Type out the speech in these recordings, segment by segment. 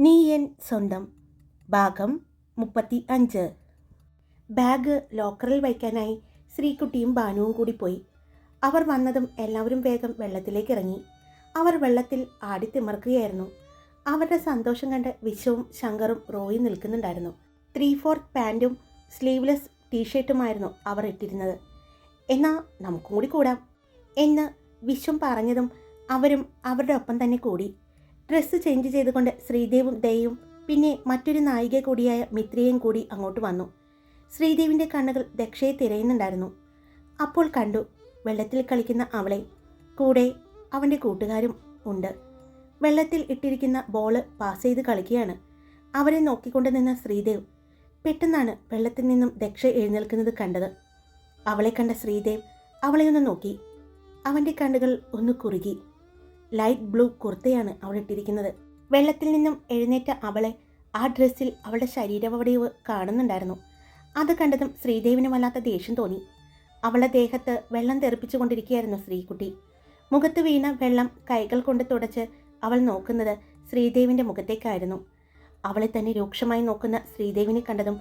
നീ എൻ സ്വന്തം. ഭാഗം മുപ്പത്തി അഞ്ച് ബാഗ് ലോക്കറിൽ വയ്ക്കാനായി ശ്രീകുട്ടിയും ബാനുവും കൂടി പോയി. അവർ വന്നതും എല്ലാവരും വേഗം വെള്ളത്തിലേക്ക് ഇറങ്ങി. അവർ വെള്ളത്തിൽ ആടിത്തിമർക്കുകയായിരുന്നു അവരുടെ സന്തോഷം കണ്ട് വിശ്വവും ശങ്കറും റോയും നിൽക്കുന്നുണ്ടായിരുന്നു. ത്രീ ഫോർത്ത് പാന്റും സ്ലീവ്ലെസ് ടീഷർട്ടുമായിരുന്നു അവർ ഇട്ടിരുന്നത്. എന്നാൽ നമുക്കും കൂടി കൂടാം. എന്ന് വിശ്വം പറഞ്ഞതും അവരും അവരുടെ ഒപ്പം തന്നെ കൂടി. ഡ്രസ്സ് ചേഞ്ച് ചെയ്തുകൊണ്ട് ശ്രീദേവും ദയയും പിന്നെ മറ്റൊരു നായിക കൂടിയായ മിത്രയും കൂടി അങ്ങോട്ട് വന്നു. ശ്രീദേവിന്റെ കണ്ണുകൾ ദക്ഷയെ തിരയുന്നുണ്ടായിരുന്നു. അപ്പോൾ കണ്ടു വെള്ളത്തിൽ കളിക്കുന്ന അവളെ. കൂടെ അവന്റെ കൂട്ടുകാരും ഉണ്ട്. വെള്ളത്തിൽ ഇട്ടിരിക്കുന്ന ബോൾ പാസ് ചെയ്ത് കളിക്കുകയാണ്. അവരെ നോക്കിക്കൊണ്ട് നിന്ന ശ്രീദേവ് പെട്ടെന്നാണ് വെള്ളത്തിൽ നിന്നും ദക്ഷ എഴുന്നേൽക്കുന്നത് കണ്ടത്. അവളെ കണ്ട ശ്രീദേവ് അവളെ ഒന്ന് നോക്കി. അവന്റെ കണ്ണുകൾ ഒന്ന് കുറുകി. ലൈറ്റ് ബ്ലൂ കുർത്തയാണ് അവൾ ഇട്ടിരിക്കുന്നത്. വെള്ളത്തിൽ നിന്നും എഴുന്നേറ്റ അവളെ ആ ഡ്രസ്സിൽ അവളുടെ ശരീരവടിവ് കാണുന്നുണ്ടായിരുന്നു. അത് കണ്ടതും ശ്രീദേവിന് വല്ലാത്ത ദേഷ്യം തോന്നി. അവളുടെ ദേഹത്ത് വെള്ളം തെറിപ്പിച്ചുകൊണ്ടിരിക്കുകയായിരുന്നു ശ്രീകുട്ടി. മുഖത്ത് വീണ വെള്ളം കൈകൾ കൊണ്ട് തുടച്ച് അവൾ നോക്കുന്നത് ശ്രീദേവിന്റെ മുഖത്തേക്കായിരുന്നു. അവളെ തന്നെ രൂക്ഷമായി നോക്കുന്ന ശ്രീദേവിനെ കണ്ടതും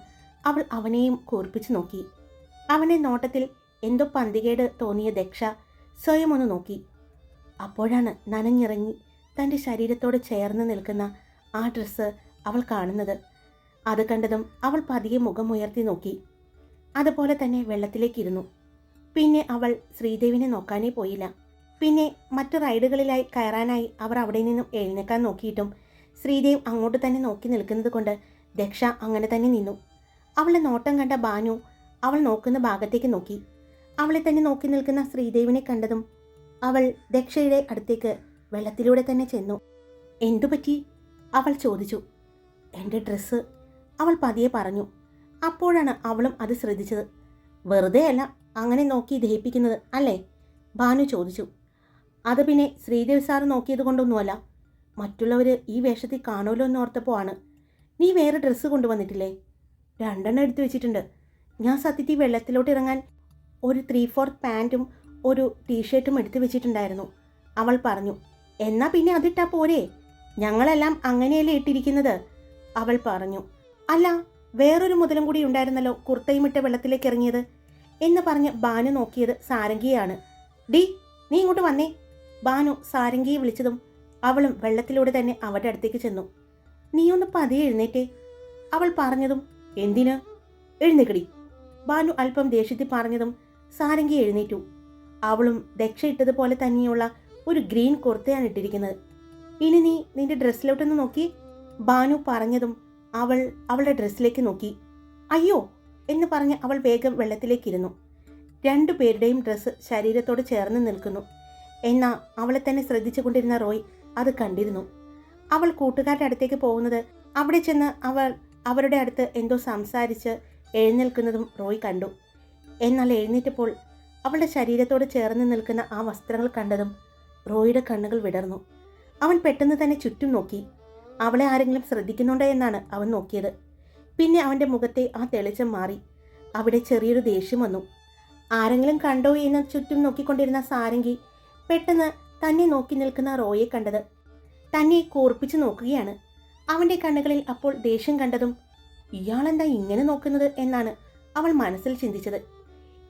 അവൾ അവനെയും കൂർപ്പിച്ചു നോക്കി. അവനെ നോട്ടത്തിൽ എന്തോ പന്തികേട് തോന്നിയ ദക്ഷ സ്വയം ഒന്ന് നോക്കി. അപ്പോഴാണ് നനഞ്ഞിറങ്ങി തന്റെ ശരീരത്തോട് ചേർന്ന് നിൽക്കുന്ന ആ ഡ്രസ്സ് അവൾ കാണുന്നത്. അത് കണ്ടതും അവൾ പതിയെ മുഖമുയർത്തി നോക്കി. അതുപോലെ തന്നെ വെള്ളത്തിലേക്കിരുന്നു. പിന്നെ അവൾ ശ്രീദേവിനെ നോക്കാനേ പോയില്ല. പിന്നെ മറ്റു റൈഡുകളിലായി കയറാനായി അവർ അവിടെ നിന്നും എഴുന്നേക്കാൻ നോക്കിയിട്ടും ശ്രീദേവ് അങ്ങോട്ട് തന്നെ നോക്കി നിൽക്കുന്നത് കൊണ്ട് ദക്ഷ അങ്ങനെ തന്നെ നിന്നു. അവളെ നോട്ടം കണ്ട ബാനു അവൾ നോക്കുന്ന ഭാഗത്തേക്ക് നോക്കി. അവളെ തന്നെ നോക്കി നിൽക്കുന്ന ശ്രീദേവിനെ കണ്ടതും അവൾ ദക്ഷയുടെ അടുത്തേക്ക് വെള്ളത്തിലൂടെ തന്നെ ചെന്നു. എന്തുപറ്റി? അവൾ ചോദിച്ചു. എന്റെ ഡ്രസ്സ് അവൾ പതിയെ പറഞ്ഞു. അപ്പോഴാണ് അവളും അത് ശ്രദ്ധിച്ചത്. വെറുതെ അല്ല അങ്ങനെ നോക്കി ദഹിപ്പിക്കുന്നത് അല്ലേ? ഭാനു ചോദിച്ചു. അത് പിന്നെ ശ്രീദേവ് സാറ് നോക്കിയത് കൊണ്ടൊന്നുമല്ല. മറ്റുള്ളവർ ഈ വേഷത്തിൽ കാണുമല്ലോ എന്ന് ഓർത്തപ്പോൾ ആണ്. നീ വേറെ ഡ്രസ്സ് കൊണ്ടുവന്നിട്ടില്ലേ? രണ്ടെണ്ണം എടുത്തു വെച്ചിട്ടുണ്ട്. ഞാൻ സത്യത്തിൽ വെള്ളത്തിലോട്ട് ഇറങ്ങാൻ ഒരു ത്രീ ഫോർത്ത് പാന്റും ഒരു ടീഷർട്ടും എടുത്തു വെച്ചിട്ടുണ്ടായിരുന്നു. അവൾ പറഞ്ഞു എന്നാ പിന്നെ അതിട്ടാ പോരെ? ഞങ്ങളെല്ലാം അങ്ങനെയല്ലേ ഇട്ടിരിക്കുന്നത്? അവൾ പറഞ്ഞു അല്ല വേറൊരു മുതലും കൂടി ഉണ്ടായിരുന്നല്ലോ കുർത്തയും ഇട്ട് വെള്ളത്തിലേക്ക് ഇറങ്ങിയത്. എന്ന് പറഞ്ഞ് ബാനു നോക്കിയത് സാരംഗിയാണ്. ഡി നീ ഇങ്ങോട്ട് വന്നേ. ബാനു സാരംഗിയെ വിളിച്ചതും അവളും വെള്ളത്തിലൂടെ തന്നെ അവരുടെ അടുത്തേക്ക് ചെന്നു. നീ ഒന്ന് പതിയെ എഴുന്നേറ്റേ. അവൾ പറഞ്ഞതും എന്തിന്? എഴുന്നേക്കടി ബാനു അല്പം ദേഷ്യത്തിൽ പറഞ്ഞതും സാരംഗി എഴുന്നേറ്റു. അവളും ദക്ഷ ഇട്ടതുപോലെ തന്നെയുള്ള ഒരു ഗ്രീൻ കുർത്തയാണ് ഇട്ടിരിക്കുന്നത്. ഇനി നീ നിന്റെ ഡ്രസ്സിലോട്ടൊന്ന് നോക്കി. ബാനു പറഞ്ഞതും അവൾ അവളുടെ ഡ്രസ്സിലേക്ക് നോക്കി. അയ്യോ എന്ന് പറഞ്ഞ് അവൾ വേഗം വെള്ളത്തിലേക്കിരുന്നു. രണ്ടു പേരുടെയും ഡ്രസ്സ് ശരീരത്തോട് ചേർന്ന് നിൽക്കുന്നു. എന്നാ അവളെ തന്നെ ശ്രദ്ധിച്ചുകൊണ്ടിരുന്ന റോയ് അത് കണ്ടിരുന്നു. അവൾ കൂട്ടുകാരുടെ അടുത്തേക്ക് പോകുന്നത് അവിടെ ചെന്ന് അവൾ അവരുടെ അടുത്ത് എന്തോ സംസാരിച്ച് എഴുന്നേൽക്കുന്നതും റോയ് കണ്ടു. എന്നാൽ എഴുന്നേറ്റപ്പോൾ അവളുടെ ശരീരത്തോട് ചേർന്ന് നിൽക്കുന്ന ആ വസ്ത്രങ്ങൾ കണ്ടതും റോയിയുടെ കണ്ണുകൾ വിടർന്നു. അവൻ പെട്ടെന്ന് തന്നെ ചുറ്റും നോക്കി. അവളെ ആരെങ്കിലും ശ്രദ്ധിക്കുന്നുണ്ടോ എന്നാണ് അവൻ നോക്കിയത്. പിന്നെ അവന്റെ മുഖത്തെ ആ തെളിച്ചം മാറി. അവിടെ ചെറിയൊരു ദേഷ്യം വന്നു. ആരെങ്കിലും കണ്ടോ എന്ന് ചുറ്റും നോക്കിക്കൊണ്ടിരുന്ന സാരംഗി പെട്ടെന്ന് തന്നെ നോക്കി നിൽക്കുന്ന റോയെ കണ്ടത്. തന്നെ കൂർപ്പിച്ച് നോക്കുകയാണ്. അവന്റെ കണ്ണുകളിൽ അപ്പോൾ ദേഷ്യം കണ്ടതും ഇയാളെന്താ ഇങ്ങനെ നോക്കുന്നത്? എന്നാണ് അവൾ മനസ്സിൽ ചിന്തിച്ചത്.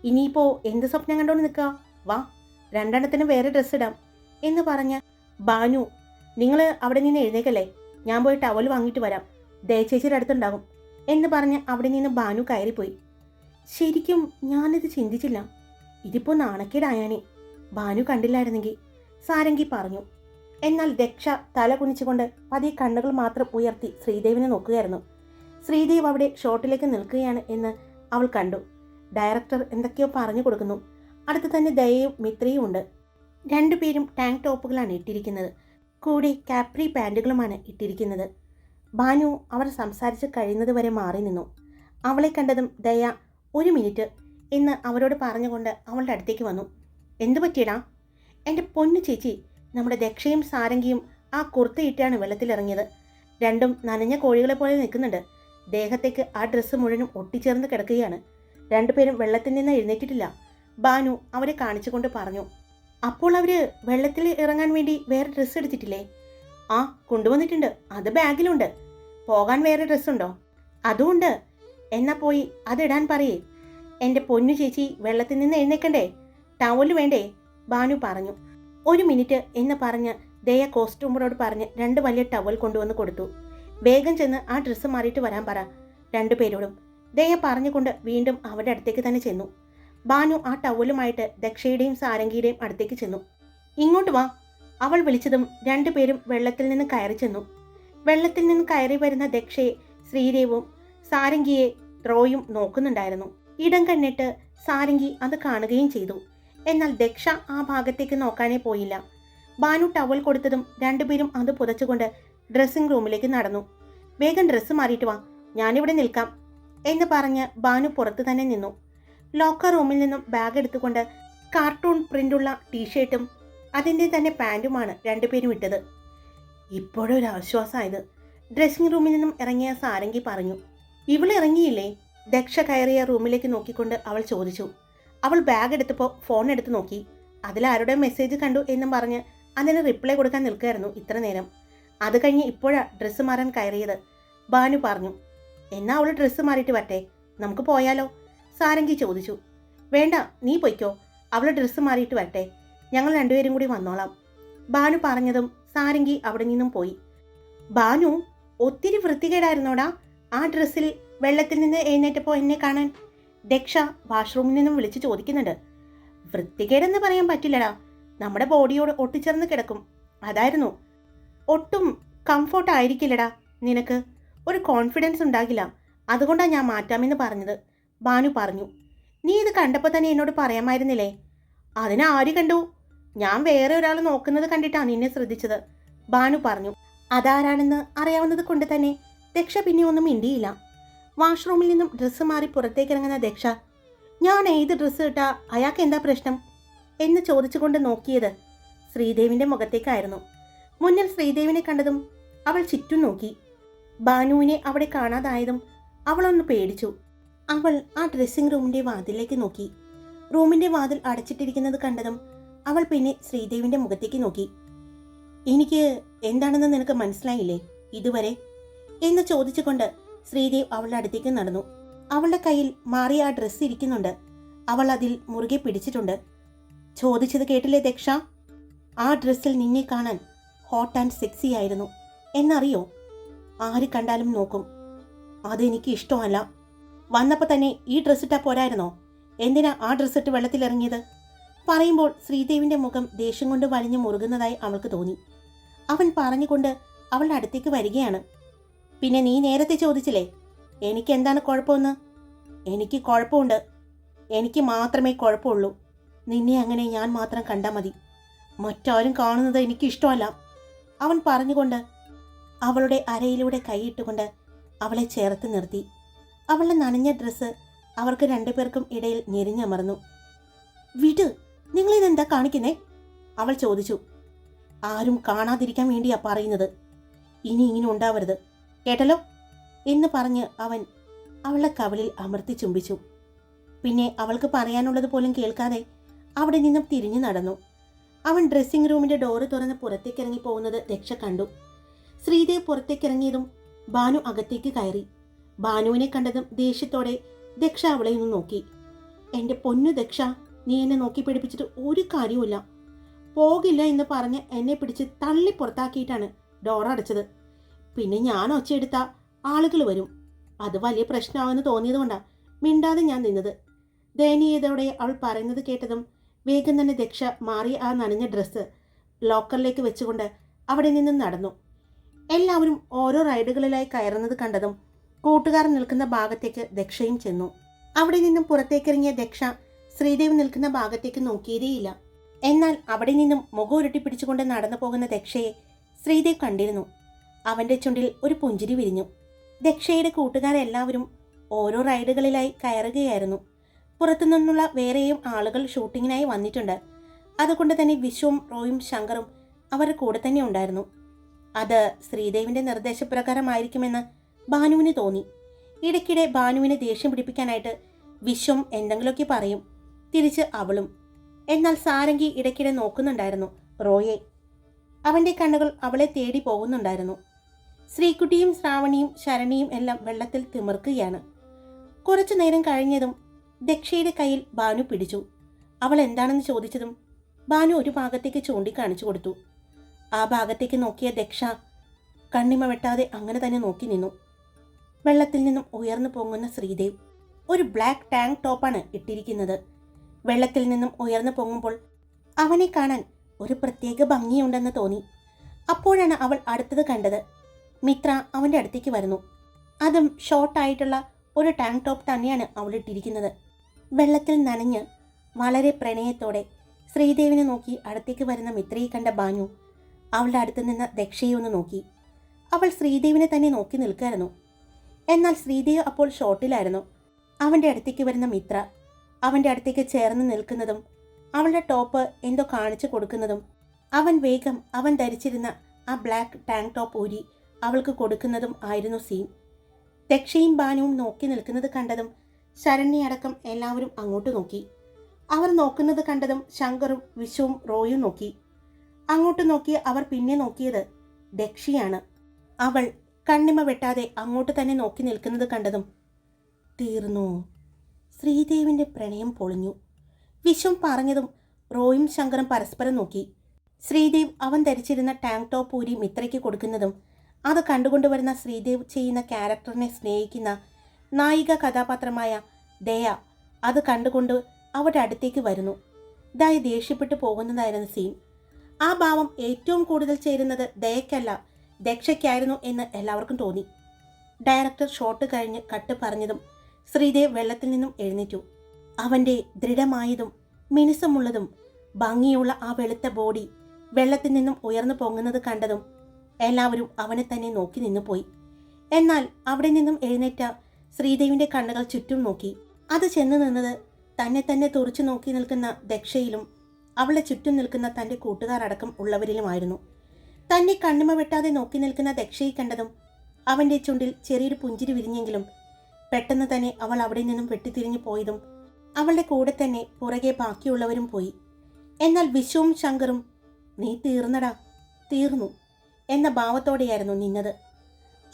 ഇനിയിപ്പോ എന്ത് സ്വപ്നം കണ്ടോണ്ട് നിൽക്കുക വാ രണ്ടെണ്ണത്തിന് വേറെ ഡ്രസ്സ് ഇടാം. എന്ന് പറഞ്ഞ ബാനു നിങ്ങൾ അവിടെ നിന്ന് എഴുന്നേക്കല്ലേ? ഞാൻ പോയി ടവൽ വാങ്ങിയിട്ട് വരാം. ദയചേച്ചിയുടെ അടുത്തുണ്ടാകും എന്ന് പറഞ്ഞ് അവിടെ നിന്ന് ബാനു കയറിപ്പോയി. ശരിക്കും ഞാനിത് ചിന്തിച്ചില്ല. ഇതിപ്പോൾ നാണക്കേടായാനെ. ബാനു കണ്ടില്ലായിരുന്നെങ്കിൽ സാരംഗി പറഞ്ഞു. എന്നാൽ ദക്ഷ തല കുനിച്ചുകൊണ്ട് പതിയെ കണ്ണുകൾ മാത്രം ഉയർത്തി ശ്രീദേവിനെ നോക്കുകയായിരുന്നു. ശ്രീദേവ് അവിടെ ഷോട്ടിലേക്ക് നിൽക്കുകയാണ് എന്ന് അവൾ കണ്ടു. ഡയറക്ടർ എന്തൊക്കെയോ പറഞ്ഞു കൊടുക്കുന്നു. അടുത്ത് തന്നെ ദയയും മിത്രയും ഉണ്ട്. രണ്ടുപേരും ടാങ്ക് ടോപ്പുകളാണ് ഇട്ടിരിക്കുന്നത്. കൂടെ കാപ്രി പാന്റുകളുമാണ് ഇട്ടിരിക്കുന്നത്. ഭാനു അവർ സംസാരിച്ച് കഴിയുന്നത് വരെ മാറി നിന്നു. അവളെ കണ്ടതും ദയ ഒരു മിനിറ്റ് എന്ന് അവരോട് പറഞ്ഞുകൊണ്ട് അവളുടെ അടുത്തേക്ക് വന്നു. എന്തു പറ്റിയടാ? എന്റെ പൊന്നു ചേച്ചി നമ്മുടെ ദക്ഷയും സാരംഗിയും ആ കുർത്തയിട്ടാണ് വെള്ളത്തിലിറങ്ങിയത്. രണ്ടും നനഞ്ഞ കോഴികളെ പോലെ നിൽക്കുന്നുണ്ട്. ദേഹത്തേക്ക് ആ ഡ്രസ്സ് മുഴുവനും ഒട്ടിച്ചേർന്ന് കിടക്കുകയാണ്. രണ്ടുപേരും വെള്ളത്തിൽ നിന്ന് എഴുന്നേറ്റിട്ടില്ല. ബാനു അവരെ കാണിച്ചുകൊണ്ട് പറഞ്ഞു അപ്പോൾ അവർ വെള്ളത്തിൽ ഇറങ്ങാൻ വേണ്ടി വേറെ ഡ്രസ്സ് എടുത്തിട്ടില്ലേ? ആ കൊണ്ടുവന്നിട്ടുണ്ട്. അത് ബാഗിലുണ്ട്. പോകാൻ വേറെ ഡ്രസ്സുണ്ടോ? അതുകൊണ്ട് എന്നാ പോയി അതിടാൻ പറയേ. എന്റെ പൊന്നു ചേച്ചി വെള്ളത്തിൽ നിന്ന് എഴുന്നേക്കണ്ടേ? ടവൽ വേണ്ടേ? ബാനു പറഞ്ഞു. ഒരു മിനിറ്റ് എന്ന് പറഞ്ഞ് ദയ കോസ്റ്റ്യൂമറോട് പറഞ്ഞ് രണ്ട് വലിയ ടവൽ കൊണ്ടുവന്ന് കൊടുത്തു. വേഗം ചെന്ന് ആ ഡ്രസ്സ് മാറിയിട്ട് വരാൻ പറ. രണ്ടു രണ്ടുപേരോടും ദയ പറഞ്ഞുകൊണ്ട് വീണ്ടും അവരുടെ അടുത്തേക്ക് തന്നെ ചെന്നു. ബാനു ആ ടവലുമായിട്ട് ദക്ഷയുടെയും സാരംഗിയുടെയും അടുത്തേക്ക് ചെന്നു. ഇങ്ങോട്ട് വാ. അവൾ വിളിച്ചതും രണ്ടുപേരും വെള്ളത്തിൽ നിന്ന് കയറി ചെന്നു. വെള്ളത്തിൽ നിന്ന് കയറി വരുന്ന ദക്ഷയെ ശ്രീദേവും സാരംഗിയെ റോയും നോക്കുന്നുണ്ടായിരുന്നു. ഇടം കണ്ണിട്ട് സാരംഗി അത് കാണുകയും ചെയ്തു. എന്നാൽ ദക്ഷ ആ ഭാഗത്തേക്ക് നോക്കാനേ പോയില്ല. ബാനു ടവൽ കൊടുത്തതും രണ്ടുപേരും അത് പുതച്ചുകൊണ്ട് ഡ്രസ്സിംഗ് റൂമിലേക്ക് നടന്നു. വേഗം ഡ്രസ്സ് മാറിയിട്ട് വാ. ഞാനിവിടെ നിൽക്കാം. എന്ന് പറഞ്ഞ് ബാനു പുറത്തു തന്നെ നിന്നു. ലോക്കർ റൂമിൽ നിന്നും ബാഗ് എടുത്തുകൊണ്ട് കാർട്ടൂൺ പ്രിന്റുള്ള ടീഷർട്ടും അതിന്റെ തന്നെ പാന്റുമാണ് രണ്ടുപേരും ഇട്ടത്. ഇപ്പോഴൊരു ആശ്വാസമായത് ഡ്രസ്സിംഗ് റൂമിൽ നിന്നും ഇറങ്ങിയ സാരംഗി പറഞ്ഞു ഇവൾ ഇറങ്ങിയില്ലേ? ദക്ഷ കയറിയ റൂമിലേക്ക് നോക്കിക്കൊണ്ട് അവൾ ചോദിച്ചു. അവൾ ബാഗ് എടുത്തപ്പോൾ ഫോൺ എടുത്ത് നോക്കി. അതിലാരുടെ മെസ്സേജ് കണ്ടു എന്നും പറഞ്ഞ് അതിന് റിപ്ലൈ കൊടുക്കാൻ നിൽക്കുകയായിരുന്നു ഇത്ര നേരം. അത് കഴിഞ്ഞ് ഇപ്പോഴാണ് ഡ്രസ്സ് മാറാൻ കയറിയത്. ബാനു പറഞ്ഞു എന്നാ അവൾ ഡ്രസ്സ് മാറിയിട്ട് വരട്ടെ? നമുക്ക് പോയാലോ? സാരംഗി ചോദിച്ചു. വേണ്ട നീ പൊയ്ക്കോ. അവൾ ഡ്രസ്സ് മാറിയിട്ട് വരട്ടെ. ഞങ്ങൾ രണ്ടുപേരും കൂടി വന്നോളാം. ബാനു പറഞ്ഞതും സാരംഗി അവിടെ നിന്നും പോയി. ബാനു ഒത്തിരി വൃത്തികേടായിരുന്നോടാ. ആ ഡ്രസ്സിൽ വെള്ളത്തിൽ നിന്ന് എഴുന്നേറ്റപ്പോൾ എന്നെ കാണാൻ. ദക്ഷ വാഷ്റൂമിൽ നിന്നും വിളിച്ച് ചോദിക്കുന്നുണ്ട്. വൃത്തികേടെന്ന് പറയാൻ പറ്റില്ലടാ. നമ്മുടെ ബോഡിയോട് ഒട്ടിച്ചേർന്ന് കിടക്കും. അതായിരുന്നു. ഒട്ടും കംഫോർട്ട് ആയിരിക്കില്ലടാ നിനക്ക്. ഒരു കോൺഫിഡൻസ് ഉണ്ടാകില്ല. അതുകൊണ്ടാണ് ഞാൻ മാറ്റാമെന്ന് പറഞ്ഞത്. ബാനു പറഞ്ഞു നീ ഇത് കണ്ടപ്പോൾ തന്നെ എന്നോട് പറയാമായിരുന്നില്ലേ? അതിനെ ആര് കണ്ടു? ഞാൻ വേറെ ഒരാൾ നോക്കുന്നത് കണ്ടിട്ടാണ് നിന്നെ ശ്രദ്ധിച്ചത്. ബാനു പറഞ്ഞു അതാരാണെന്ന് അറിയാവുന്നത് കൊണ്ട് തന്നെ ദക്ഷ പിന്നെ ഒന്നും മിണ്ടിയില്ല. വാഷ്റൂമിൽ നിന്നും ഡ്രസ്സ് മാറി പുറത്തേക്ക് ഇറങ്ങുന്ന ദക്ഷ ഞാൻ ഏത് ഡ്രസ്സ് ഇട്ടാ അയാൾക്ക് എന്താ പ്രശ്നം? എന്ന് ചോദിച്ചുകൊണ്ട് നോക്കിയത് ശ്രീദേവിന്റെ മുഖത്തേക്കായിരുന്നു. മുന്നിൽ ശ്രീദേവിനെ കണ്ടതും അവൾ ചുറ്റും നോക്കി. ബാനുവിനെ അവിടെ കാണാതായതും അവളൊന്ന് പേടിച്ചു. അവൾ ആ ഡ്രസ്സിംഗ് റൂമിന്റെ വാതിലേക്ക് നോക്കി. റൂമിന്റെ വാതിൽ അടച്ചിട്ടിരിക്കുന്നത് കണ്ടതും അവൾ പിന്നെ ശ്രീദേവിന്റെ മുഖത്തേക്ക് നോക്കി. എനിക്ക് എന്താണെന്ന് നിനക്ക് മനസ്സിലായില്ലേ ഇതുവരെ? എന്ന് ചോദിച്ചുകൊണ്ട് ശ്രീദേവ് അവളുടെ അടുത്തേക്ക് നടന്നു. അവളുടെ കയ്യിൽ മാറിയ ആ ഡ്രസ്സ് ഇരിക്കുന്നുണ്ട്. അവൾ അതിൽ മുറുകെ പിടിച്ചിട്ടുണ്ട്. ചോദിച്ചത് കേട്ടില്ലേ ദക്ഷ? ആ ഡ്രസ്സിൽ നിന്നെ കാണാൻ ഹോട്ട് ആൻഡ് സെക്സി ആയിരുന്നു. എന്നറിയോ? ആര് കണ്ടാലും നോക്കും. അതെനിക്ക് ഇഷ്ടമല്ല. വന്നപ്പോൾ തന്നെ ഈ ഡ്രസ്സിട്ടാ പോരായിരുന്നോ? എന്തിനാ ആ ഡ്രസ്സിട്ട് വെള്ളത്തിലിറങ്ങിയത്? പറയുമ്പോൾ ശ്രീദേവിന്റെ മുഖം ദേഷ്യം കൊണ്ട് വലിഞ്ഞു മുറുകുന്നതായി അവൾക്ക് തോന്നി. അവൻ പറഞ്ഞുകൊണ്ട് അവളുടെ അടുത്തേക്ക് വരികയാണ്. പിന്നെ നീ നേരത്തെ ചോദിച്ചില്ലേ? എനിക്ക് എന്താണ് കുഴപ്പമെന്ന്? എനിക്ക് കുഴപ്പമുണ്ട്. എനിക്ക് മാത്രമേ കുഴപ്പമുള്ളൂ. നിന്നെ അങ്ങനെ ഞാൻ മാത്രം കണ്ടാൽ മതി. മറ്റാരും കാണുന്നത് എനിക്ക് ഇഷ്ടമല്ല അവൻ പറഞ്ഞുകൊണ്ട് അവളുടെ അരയിലൂടെ കൈയിട്ടുകൊണ്ട് അവളെ ചേർത്ത് നിർത്തി. അവളുടെ നനഞ്ഞ ഡ്രസ്സ് അവർക്ക് രണ്ടുപേർക്കും ഇടയിൽ ഞെരിഞ്ഞമർന്നു. വിട് നിങ്ങളിതെന്താ കാണിക്കുന്നേ? അവൾ ചോദിച്ചു. ആരും കാണാതിരിക്കാൻ വേണ്ടിയാ പറയുന്നത്. ഇനി ഇങ്ങനെ ഉണ്ടാവരുത്. കേട്ടല്ലോ? എന്ന് പറഞ്ഞ് അവൻ അവളുടെ കവളിൽ അമർത്തി ചുംബിച്ചു. പിന്നെ അവൾക്ക് പറയാനുള്ളത് പോലും കേൾക്കാതെ അവിടെ നിന്നും തിരിഞ്ഞു നടന്നു. അവൻ ഡ്രസ്സിംഗ് റൂമിന്റെ ഡോറ് തുറന്ന് പുറത്തേക്കിറങ്ങി പോകുന്നത് രക്ഷ കണ്ടു. ശ്രീദേവ് പുറത്തേക്ക് ഇറങ്ങിയതും ബാനു അകത്തേക്ക് കയറി. ബാനുവിനെ കണ്ടതും ദേഷ്യത്തോടെ ദക്ഷ അവളെ ഒന്ന് നോക്കി. എന്റെ പൊന്നു ദക്ഷ നീ എന്നെ നോക്കി പിടിപ്പിച്ചിട്ട് ഒരു കാര്യവുമില്ല. പോകില്ല എന്ന് പറഞ്ഞ് എന്നെ പിടിച്ച് തള്ളി പുറത്താക്കിയിട്ടാണ് ഡോർ അടച്ചത്. പിന്നെ ഞാൻ ഒച്ചയെടുത്ത ആളുകൾ വരും. അത് വലിയ പ്രശ്നമാവെന്ന് തോന്നിയതുകൊണ്ടാണ് മിണ്ടാതെ ഞാൻ നിന്നത്. ദയനീയതയോടെ അവൾ പറയുന്നത് കേട്ടതും വേഗം തന്നെ ദക്ഷ മാറി ആ നനഞ്ഞ ഡ്രസ്സ് ലോക്കറിലേക്ക് വെച്ചുകൊണ്ട് അവിടെ നിന്നും നടന്നു. എല്ലാവരും ഓരോ റൈഡുകളിലായി കയറുന്നത് കണ്ടതും കൂട്ടുകാർ നിൽക്കുന്ന ഭാഗത്തേക്ക് ദക്ഷയും ചെന്നു. അവിടെ നിന്നും പുറത്തേക്കിറങ്ങിയ ദക്ഷ ശ്രീദേവ് നിൽക്കുന്ന ഭാഗത്തേക്ക് നോക്കിയതേയില്ല എന്നാൽ അവിടെ നിന്നും മുഖം ഉരുട്ടി പിടിച്ചുകൊണ്ട് നടന്നു പോകുന്ന ദക്ഷയെ ശ്രീദേവ് കണ്ടിരുന്നു. അവന്റെ ചുണ്ടിൽ ഒരു പുഞ്ചിരി വിരിഞ്ഞു. ദക്ഷയുടെ കൂട്ടുകാരെല്ലാവരും ഓരോ റൈഡുകളിലായി കയറുകയായിരുന്നു. പുറത്തുനിന്നുള്ള വേറെയും ആളുകൾ ഷൂട്ടിങ്ങിനായി വന്നിട്ടുണ്ട്. അതുകൊണ്ട് തന്നെ വിശ്വവും റോയും ശങ്കറും അവരുടെ കൂടെ തന്നെ ഉണ്ടായിരുന്നു. അത് ശ്രീദേവിന്റെ നിർദ്ദേശപ്രകാരമായിരിക്കുമെന്ന് ഭാനുവിന് തോന്നി. ഇടയ്ക്കിടെ ഭാനുവിനെ ദേഷ്യം പിടിപ്പിക്കാനായിട്ട് വിശ്വം എന്തെങ്കിലുമൊക്കെ പറയും തിരിച്ച് അവളും. എന്നാൽ സാരംഗി ഇടയ്ക്കിടെ നോക്കുന്നുണ്ടായിരുന്നു റോയെ. അവന്റെ കണ്ണുകൾ അവളെ തേടി പോകുന്നുണ്ടായിരുന്നു. ശ്രീകുട്ടിയും ശ്രാവണിയും ശരണിയും എല്ലാം വെള്ളത്തിൽ തിമിർക്കുകയാണ്. കുറച്ചു നേരം കഴിഞ്ഞതും ദക്ഷയുടെ കയ്യിൽ ബാനു പിടിച്ചു. അവൾ എന്താണെന്ന് ചോദിച്ചതും ബാനു ഒരു ഭാഗത്തേക്ക് ചൂണ്ടിക്കാണിച്ചു കൊടുത്തു. ആ ഭാഗത്തേക്ക് നോക്കിയ ദക്ഷ കണ്ണിമ വെട്ടാതെ അങ്ങനെ തന്നെ നോക്കി നിന്നു. വെള്ളത്തിൽ നിന്നും ഉയർന്നു പൊങ്ങുന്ന ശ്രീദേവ് ഒരു ബ്ലാക്ക് ടാങ്ക് ടോപ്പാണ് ഇട്ടിരിക്കുന്നത്. വെള്ളത്തിൽ നിന്നും ഉയർന്നു പൊങ്ങുമ്പോൾ അവനെ കാണാൻ ഒരു പ്രത്യേക ഭംഗിയുണ്ടെന്ന് തോന്നി. അപ്പോഴാണ് അവൾ അടുത്തത് കണ്ടത്. മിത്ര അവന്റെ അടുത്തേക്ക് വരുന്നു. അതും ഷോർട്ടായിട്ടുള്ള ഒരു ടാങ്ക് ടോപ്പ് തന്നെയാണ് അവൾ ഇട്ടിരിക്കുന്നത്. വെള്ളത്തിൽ നനഞ്ഞ് വളരെ പ്രണയത്തോടെ ശ്രീദേവിനെ നോക്കി അടുത്തേക്ക് വരുന്ന മിത്രയെ കണ്ട ബാനു അവളുടെ അടുത്ത് നിന്ന് ദക്ഷയെ ഒന്ന് നോക്കി. അവൾ ശ്രീദേവിനെ തന്നെ നോക്കി നിൽക്കായിരുന്നു. എന്നാൽ ശ്രീദേവ് അപ്പോൾ ഷോട്ടിലായിരുന്നു. അവന്റെ അടുത്തേക്ക് വരുന്ന മിത്ര അവന്റെ അടുത്തേക്ക് ചേർന്ന് നിൽക്കുന്നതും അവളുടെ ടോപ്പ് എന്തോ കാണിച്ചു കൊടുക്കുന്നതും അവൻ വേഗം അവൻ ധരിച്ചിരുന്ന ആ ബ്ലാക്ക് ടാങ്ക് ടോപ്പ് ഊരി അവൾക്ക് കൊടുക്കുന്നതും ആയിരുന്നു സീൻ. ദക്ഷയും ബാനുവും നോക്കി നിൽക്കുന്നത് കണ്ടതും ശരണ്യടക്കം എല്ലാവരും അങ്ങോട്ട് നോക്കി. അവർ നോക്കുന്നത് കണ്ടതും ശങ്കറും വിശ്വവും റോയും നോക്കി. അങ്ങോട്ട് നോക്കി അവർ പിന്നെ നോക്കിയത് ദക്ഷിയാണ്. അവൾ കണ്ണിമ വെട്ടാതെ അങ്ങോട്ട് തന്നെ നോക്കി നിൽക്കുന്നത് കണ്ടതും തീർന്നു. ശ്രീദേവിന്റെ പ്രണയം പൊളിഞ്ഞു. വിശ്വം പറഞ്ഞതും റോയും ശങ്കറും പരസ്പരം നോക്കി. ശ്രീദേവ് അവൻ ധരിച്ചിരുന്ന ടാങ്ക് ടോപ്പ് ഊരി മിത്രയ്ക്ക് കൊടുക്കുന്നതും അത് കണ്ടുകൊണ്ടുവരുന്ന ശ്രീദേവ് ചെയ്യുന്ന ക്യാരക്ടറിനെ സ്നേഹിക്കുന്ന നായിക കഥാപാത്രമായ ദയ അത് കണ്ടുകൊണ്ട് അവരുടെ അടുത്തേക്ക് വരുന്നു. ദയ ദേഷ്യപ്പെട്ടു പോകുന്നതായിരുന്നു സീൻ. ആ ഭാവം ഏറ്റവും കൂടുതൽ ചേരുന്നത് ദയക്കല്ല ദക്ഷയ്ക്കായിരുന്നു എന്ന് എല്ലാവർക്കും തോന്നി. ഡയറക്ടർ ഷോട്ട് കഴിഞ്ഞ് കട്ട് പറഞ്ഞതും ശ്രീദേവ് വെള്ളത്തിൽ നിന്നും എഴുന്നേറ്റു. അവന്റെ ദൃഢമായതും മിനുസമുള്ളതും ഭംഗിയുള്ള ആ വെളുത്ത ബോഡി വെള്ളത്തിൽ നിന്നും ഉയർന്നു പൊങ്ങുന്നത് കണ്ടതും എല്ലാവരും അവനെ തന്നെ നോക്കി നിന്നു പോയി എന്നാൽ അവിടെ നിന്നും എഴുന്നേറ്റ ശ്രീദേവിന്റെ കണ്ണുകൾ ചുറ്റും നോക്കി. അത് ചെന്ന് നിന്നത് തന്നെ തന്നെ തുറച്ചു നോക്കി നിൽക്കുന്ന ദക്ഷയിലും അവളെ ചുറ്റും നിൽക്കുന്ന തന്റെ കൂട്ടുകാരടക്കം ഉള്ളവരിലുമായിരുന്നു. തന്നെ കണ്ണിമ വെട്ടാതെ നോക്കി നിൽക്കുന്ന ദക്ഷയെ കണ്ടതും അവന്റെ ചുണ്ടിൽ ചെറിയൊരു പുഞ്ചിരി വിരിഞ്ഞെങ്കിലും പെട്ടെന്ന് തന്നെ അവൾ അവിടെ നിന്നും വെട്ടിത്തിരിഞ്ഞു പോയതും അവളുടെ കൂടെ തന്നെ പുറകെ ബാക്കിയുള്ളവരും പോയി. എന്നാൽ വിശ്വവും ശങ്കറും നീ തീർന്നടാ തീർന്നു എന്ന ഭാവത്തോടെയായിരുന്നു നിന്നത്.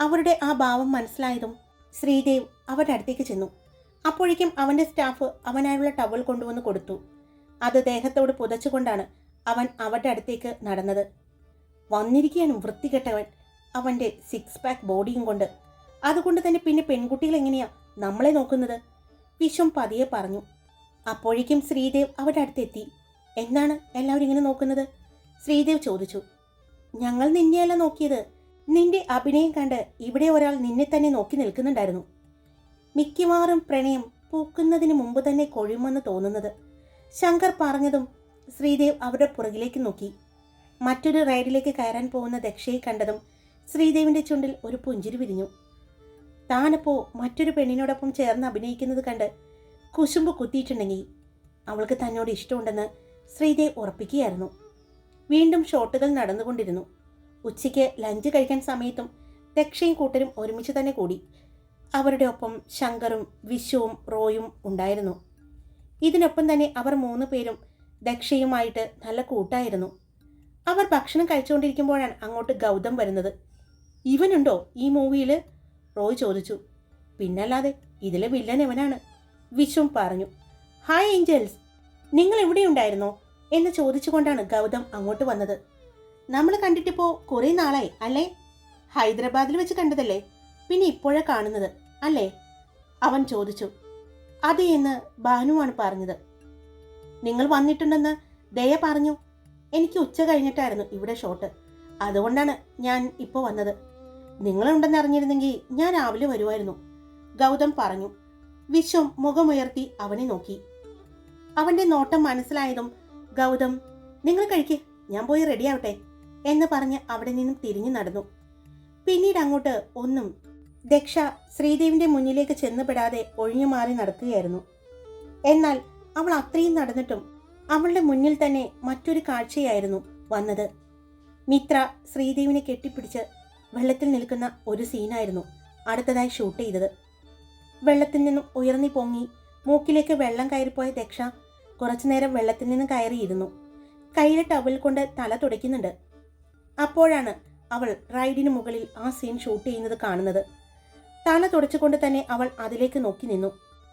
അവരുടെ ആ ഭാവം മനസ്സിലായതും ശ്രീദേവ് അവരുടെ അടുത്തേക്ക് ചെന്നു. അപ്പോഴേക്കും അവന്റെ സ്റ്റാഫ് അവനായുള്ള ടവൽ കൊണ്ടുവന്ന് കൊടുത്തു. അത് ദേഹത്തോട് പുതച്ചുകൊണ്ടാണ് അവൻ അവരുടെ അടുത്തേക്ക് നടന്നത്. വന്നിരിക്കുകയാണ് വൃത്തികെട്ടവൻ അവന്റെ സിക്സ് പാക്ക് ബോഡിയും കൊണ്ട്. അതുകൊണ്ട് തന്നെ പിന്നെ പെൺകുട്ടികൾ എങ്ങനെയാ നമ്മളെ നോക്കുന്നത്? വിശ്വം പതിയെ പറഞ്ഞു. അപ്പോഴേക്കും ശ്രീദേവ് അവരുടെ അടുത്തെത്തി എന്താണ് എല്ലാവരും ഇങ്ങനെ നോക്കുന്നത്? ശ്രീദേവ് ചോദിച്ചു. ഞങ്ങൾ നിന്നെയല്ല നോക്കിയത്. നിന്റെ അഭിനയം കണ്ട് ഇവിടെ ഒരാൾ നിന്നെ തന്നെ നോക്കി നിൽക്കുന്നുണ്ടായിരുന്നു. മിക്കവാറും പ്രണയം പൂക്കുന്നതിന് മുമ്പ് തന്നെ കൊഴിയുമെന്ന് തോന്നുന്നത് ശങ്കർ പറഞ്ഞതും ശ്രീദേവ് അവരുടെ പുറകിലേക്ക് നോക്കി. മറ്റൊരു റൈഡിലേക്ക് കയറാൻ പോകുന്ന ദക്ഷയെ കണ്ടതും ശ്രീദേവിന്റെ ചുണ്ടിൽ ഒരു പുഞ്ചിരി വിരിഞ്ഞു. താനപ്പോ മറ്റൊരു പെണ്ണിനോടൊപ്പം ചേർന്ന് അഭിനയിക്കുന്നത് കണ്ട് കുശുമ്പ് കുത്തിയിട്ടുണ്ടെങ്കിൽ അവൾക്ക് തന്നോട് ഇഷ്ടമുണ്ടെന്ന് ശ്രീദേവ് ഉറപ്പിക്കുകയായിരുന്നു. വീണ്ടും ഷോട്ടുകൾ നടന്നുകൊണ്ടിരുന്നു. ഉച്ചയ്ക്ക് ലഞ്ച് കഴിക്കാൻ സമയത്തും ദക്ഷയും കൂട്ടരും ഒരുമിച്ച് തന്നെ കൂടി. അവരുടെ ഒപ്പം ശങ്കറും വിശുവും റോയും ഉണ്ടായിരുന്നു. ഇതിനൊപ്പം തന്നെ അവർ മൂന്ന് പേരും ദക്ഷയുമായിട്ട് നല്ല കൂട്ടായിരുന്നു. അവർ ഭക്ഷണം കഴിച്ചുകൊണ്ടിരിക്കുമ്പോഴാണ് അങ്ങോട്ട് ഗൗതം വരുന്നത്. ഇവനുണ്ടോ ഈ മൂവിയിൽ? റോയ് ചോദിച്ചു. പിന്നല്ലാതെ ഇതിലെ വില്ലൻ എവനാണ് വിശ്വം പറഞ്ഞു. ഹായ് ഏഞ്ചൽസ് നിങ്ങൾ എവിടെ ഉണ്ടായിരുന്നോ? എന്ന് ചോദിച്ചുകൊണ്ടാണ് ഗൗതം അങ്ങോട്ട് വന്നത്. നമ്മൾ കണ്ടിട്ടിപ്പോൾ കുറേ നാളായി അല്ലേ? ഹൈദരാബാദിൽ വെച്ച് കണ്ടതല്ലേ? പിന്നെ ഇപ്പോഴാണ് കാണുന്നത് അല്ലേ? അവൻ ചോദിച്ചു. അതെ എന്ന് ഭാനുവാണ് പറഞ്ഞത്. നിങ്ങൾ വന്നിട്ടുണ്ടെന്ന് ദയ പറഞ്ഞു. എനിക്ക് ഉച്ച കഴിഞ്ഞിട്ടായിരുന്നു ഇവിടെ ഷോട്ട്. അതുകൊണ്ടാണ് ഞാൻ ഇപ്പോൾ വന്നത്. നിങ്ങളുണ്ടെന്ന് അറിഞ്ഞിരുന്നെങ്കിൽ ഞാൻ രാവിലെ വരുമായിരുന്നു. ഗൗതം പറഞ്ഞു. വിശ്വം മുഖമുയർത്തി അവനെ നോക്കി. അവന്റെ നോട്ടം മനസ്സിലായതും ഗൗതം നിങ്ങൾ കഴിക്കേ ഞാൻ പോയി റെഡിയാവട്ടെ എന്ന് പറഞ്ഞ് അവിടെ നിന്നും തിരിഞ്ഞു നടന്നു. പിന്നീട് അങ്ങോട്ട് ഒന്നും ദക്ഷ ശ്രീദേവിന്റെ മുന്നിലേക്ക് ചെന്നുപെടാതെ ഒഴിഞ്ഞു മാറി നടക്കുകയായിരുന്നു. എന്നാൽ അവൾ അത്രയും നടന്നിട്ടും അവളുടെ മുന്നിൽ തന്നെ മറ്റൊരു കാഴ്ചയായിരുന്നു വന്നത്. മിത്ര ശ്രീദേവിനെ കെട്ടിപ്പിടിച്ച് വെള്ളത്തിൽ നിൽക്കുന്ന ഒരു സീനായിരുന്നു അടുത്തതായി ഷൂട്ട് ചെയ്തത്. വെള്ളത്തിൽ നിന്നും ഉയർന്നി പൊങ്ങി മൂക്കിലേക്ക് വെള്ളം കയറിപ്പോയ ദക്ഷ കുറച്ചുനേരം വെള്ളത്തിൽ നിന്ന് കയറിയിരുന്നു. കയ്യിലെ ടവൽ കൊണ്ട് തല തുടയ്ക്കുന്നുണ്ട്. അപ്പോഴാണ് അവൾ റൈഡിന് മുകളിൽ ആ സീൻ ഷൂട്ട് ചെയ്യുന്നത് കാണുന്നത്. തല തുടച്ചുകൊണ്ട് തന്നെ അവൾ അതിലേക്ക് നോക്കി നിന്നു.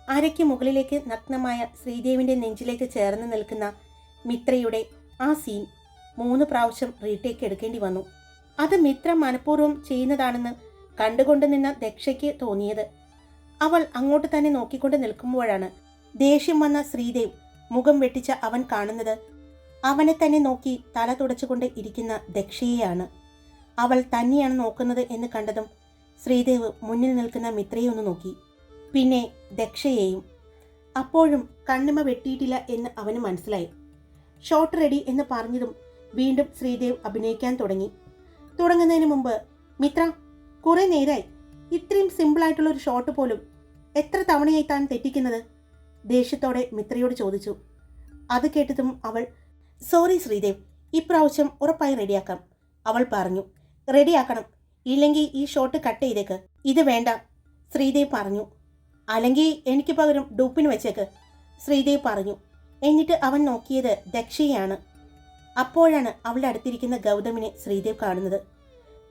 അരയ്ക്ക് മുകളിലേക്ക് നഗ്നമായ ശ്രീദേവിന്റെ നെഞ്ചിലേക്ക് ചേർന്ന് നിൽക്കുന്ന മിത്രയുടെ ആ സീൻ മൂന്ന് പ്രാവശ്യം റീടേക്ക് എടുക്കേണ്ടി വന്നു. അത് മിത്ര മനഃപൂർവം ചെയ്യുന്നതാണെന്ന് കണ്ടുകൊണ്ട് നിന്ന ദക്ഷയ്ക്ക് തോന്നിയത്. അവൾ അങ്ങോട്ട് തന്നെ നോക്കിക്കൊണ്ട് നിൽക്കുമ്പോഴാണ് ദേഷ്യം വന്ന ശ്രീദേവ് മുഖം വെട്ടിച്ച അവൻ കാണുന്നത്. അവനെ തന്നെ നോക്കി തല തുടച്ചുകൊണ്ട് ഇരിക്കുന്ന ദക്ഷയെയാണ്. അവൾ തന്നെയാണ് നോക്കുന്നത് എന്ന് കണ്ടതും ശ്രീദേവ് മുന്നിൽ നിൽക്കുന്ന മിത്രയെ ഒന്ന് നോക്കി. പിന്നെ ദക്ഷയെയും അപ്പോഴും കണ്ണിമ വെട്ടിയിട്ടില്ല എന്ന് അവന് മനസ്സിലായി. ഷോട്ട് റെഡി എന്ന് പറഞ്ഞതും വീണ്ടും ശ്രീദേവ് അഭിനയിക്കാൻ തുടങ്ങി. തുടങ്ങുന്നതിന് മുമ്പ് മിത്ര കുറെ നേരായി. ഇത്രയും സിമ്പിളായിട്ടുള്ള ഒരു ഷോട്ട് പോലും എത്ര തവണയായി താൻ തെറ്റിക്കുന്നത്? ദേഷ്യത്തോടെ മിത്രയോട് ചോദിച്ചു. അത് കേട്ടതും അവൾ സോറി ശ്രീദേവ് ഇപ്രാവശ്യം ഉറപ്പായി റെഡിയാക്കാം. അവൾ പറഞ്ഞു റെഡിയാക്കണം. ഇല്ലെങ്കിൽ ഈ ഷോട്ട് കട്ട് ചെയ്തേക്ക്. ഇത് വേണ്ട ശ്രീദേവ് പറഞ്ഞു. അല്ലെങ്കിൽ എനിക്ക് പകരം ഡൂപ്പിന് വെച്ചേക്ക് ശ്രീദേവ് പറഞ്ഞു. എന്നിട്ട് അവൻ നോക്കിയത് ദക്ഷയാണ്. അപ്പോഴാണ് അവളുടെ അടുത്തിരിക്കുന്ന ഗൗതമിനെ ശ്രീദേവ് കാണുന്നത്.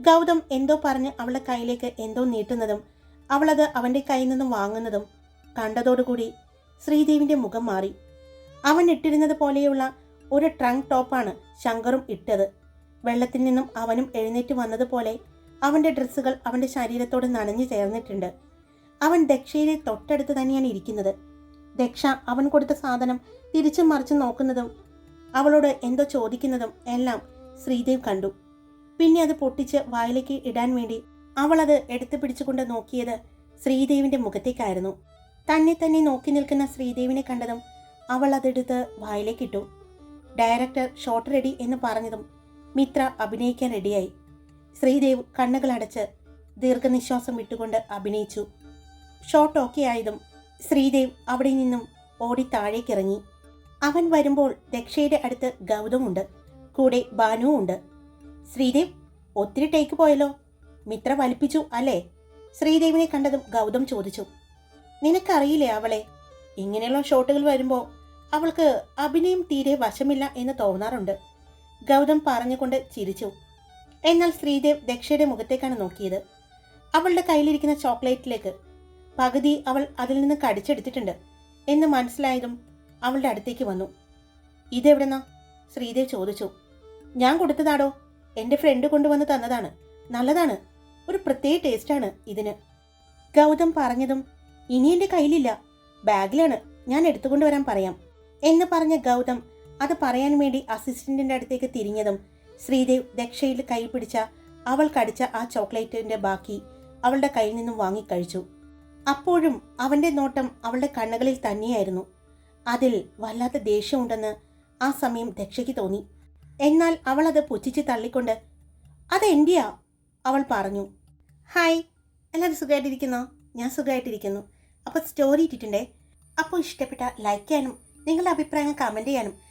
ഗൗതം എന്തോ പറഞ്ഞ് അവളുടെ കയ്യിലേക്ക് എന്തോ നീട്ടുന്നതും അവളത് അവന്റെ കയ്യിൽ നിന്നും വാങ്ങുന്നതും കണ്ടതോടുകൂടി ശ്രീദേവിന്റെ മുഖം മാറി. അവൻ ഇട്ടിരുന്നത് പോലെയുള്ള ഒരു ട്രങ്ക് ടോപ്പാണ് ശങ്കറും ഇട്ടത്. വെള്ളത്തിൽ നിന്നും അവനും എഴുന്നേറ്റ് വന്നതുപോലെ അവന്റെ ഡ്രസ്സുകൾ അവന്റെ ശരീരത്തോട് നനഞ്ഞു ചേർന്നിട്ടുണ്ട്. അവൻ ദക്ഷയുടെ തൊട്ടടുത്ത് തന്നെയാണ് ഇരിക്കുന്നത്. ദക്ഷ അവൻ കൊടുത്ത സാധനം തിരിച്ചും മറിച്ചും നോക്കുന്നതും അവളോട് എന്തോ ചോദിക്കുന്നതും എല്ലാം ശ്രീദേവ് കണ്ടു. പിന്നെ അത് പൊട്ടിച്ച് വായിലേക്ക് ഇടാൻ വേണ്ടി അവൾ അത് എടുത്തു പിടിച്ചുകൊണ്ട് നോക്കിയത് ശ്രീദേവിന്റെ മുഖത്തേക്കായിരുന്നു. തന്നെ തന്നെ നോക്കി നിൽക്കുന്ന ശ്രീദേവിനെ കണ്ടതും അവൾ അതെടുത്ത് വായിലേക്കിട്ടു. ഡയറക്ടർ ഷോട്ട് റെഡി എന്ന് പറഞ്ഞതും മിത്ര അഭിനയിക്കാൻ റെഡിയായി. ശ്രീദേവ് കണ്ണുകളടച്ച് ദീർഘനിശ്വാസം വിട്ടുകൊണ്ട് അഭിനയിച്ചു. ഷോട്ട് ഓക്കെ ആയതും ശ്രീദേവ് അവിടെ നിന്നും ഓടി താഴേക്കിറങ്ങി. അവൻ വരുമ്പോൾ ദക്ഷയുടെ അടുത്ത് ഗൗതമുണ്ട്. കൂടെ ബാനുവും ഉണ്ട്. ശ്രീദേവ് ഒത്തിരി ടേക്ക് പോയല്ലോ? മിത്ര വലിപ്പിച്ചു അല്ലേ? ശ്രീദേവിനെ കണ്ടതും ഗൗതം ചോദിച്ചു. നിനക്കറിയില്ലേ അവളെ? ഇങ്ങനെയുള്ള ഷോട്ടുകൾ വരുമ്പോൾ അവൾക്ക് അഭിനയം തീരെ വശമില്ല എന്ന് തോന്നാറുണ്ട്. ഗൗതം പറഞ്ഞുകൊണ്ട് ചിരിച്ചു. എന്നാൽ ശ്രീദേവ് ദക്ഷയുടെ മുഖത്തേക്കാണ് നോക്കിയത്. അവളുടെ കയ്യിലിരിക്കുന്ന ചോക്ലേറ്റിലേക്ക് പകുതി അവൾ അതിൽ നിന്ന് കടിച്ചെടുത്തിട്ടുണ്ട് എന്ന് മനസ്സിലായതും അവളുടെ അടുത്തേക്ക് വന്നു. ഇതെവിടെന്നാ? ശ്രീദേവ് ചോദിച്ചു. ഞാൻ കൊടുത്തതാടോ? എന്റെ ഫ്രണ്ട് കൊണ്ടുവന്ന് തന്നതാണ്. നല്ലതാണ്. ഒരു പ്രത്യേക ടേസ്റ്റാണ് ഇതിന്. ഗൗതം പറഞ്ഞതും ഇനി എന്റെ കയ്യിലില്ല. ബാഗിലാണ്. ഞാൻ എടുത്തുകൊണ്ടുവരാൻ പറയാം. എന്ന് പറഞ്ഞ ഗൗതം അത് പറയാൻ വേണ്ടി അസിസ്റ്റന്റിന്റെ അടുത്തേക്ക് തിരിഞ്ഞതും ശ്രീദേവ് ദക്ഷയിൽ കൈ പിടിച്ച അവൾ കടിച്ച ആ ചോക്ലേറ്റിന്റെ ബാക്കി അവളുടെ കയ്യിൽ നിന്നും വാങ്ങിക്കഴിച്ചു അപ്പോഴും അവന്റെ നോട്ടം അവളുടെ കണ്ണുകളിൽ തന്നെയായിരുന്നു. അതിൽ വല്ലാത്ത ദേഷ്യമുണ്ടെന്ന് ആ സമയം ദക്ഷയ്ക്ക് തോന്നി. എന്നാൽ അവൾ അത് പുച്ഛിച്ച് തള്ളിക്കൊണ്ട് അത് എന്റെയാ? അവൾ പറഞ്ഞു. ഹായ് എല്ലാവരും സുഖമായിട്ടിരിക്കുന്നോ? ഞാൻ സുഖമായിട്ടിരിക്കുന്നു. അപ്പോൾ സ്റ്റോറി ഇട്ടിട്ടുണ്ടേ? അപ്പോൾ ഇഷ്ടപ്പെട്ട ലൈക്ക് ചെയ്യാനും നിങ്ങളുടെ അഭിപ്രായങ്ങൾ കമന്റ് ചെയ്യാനും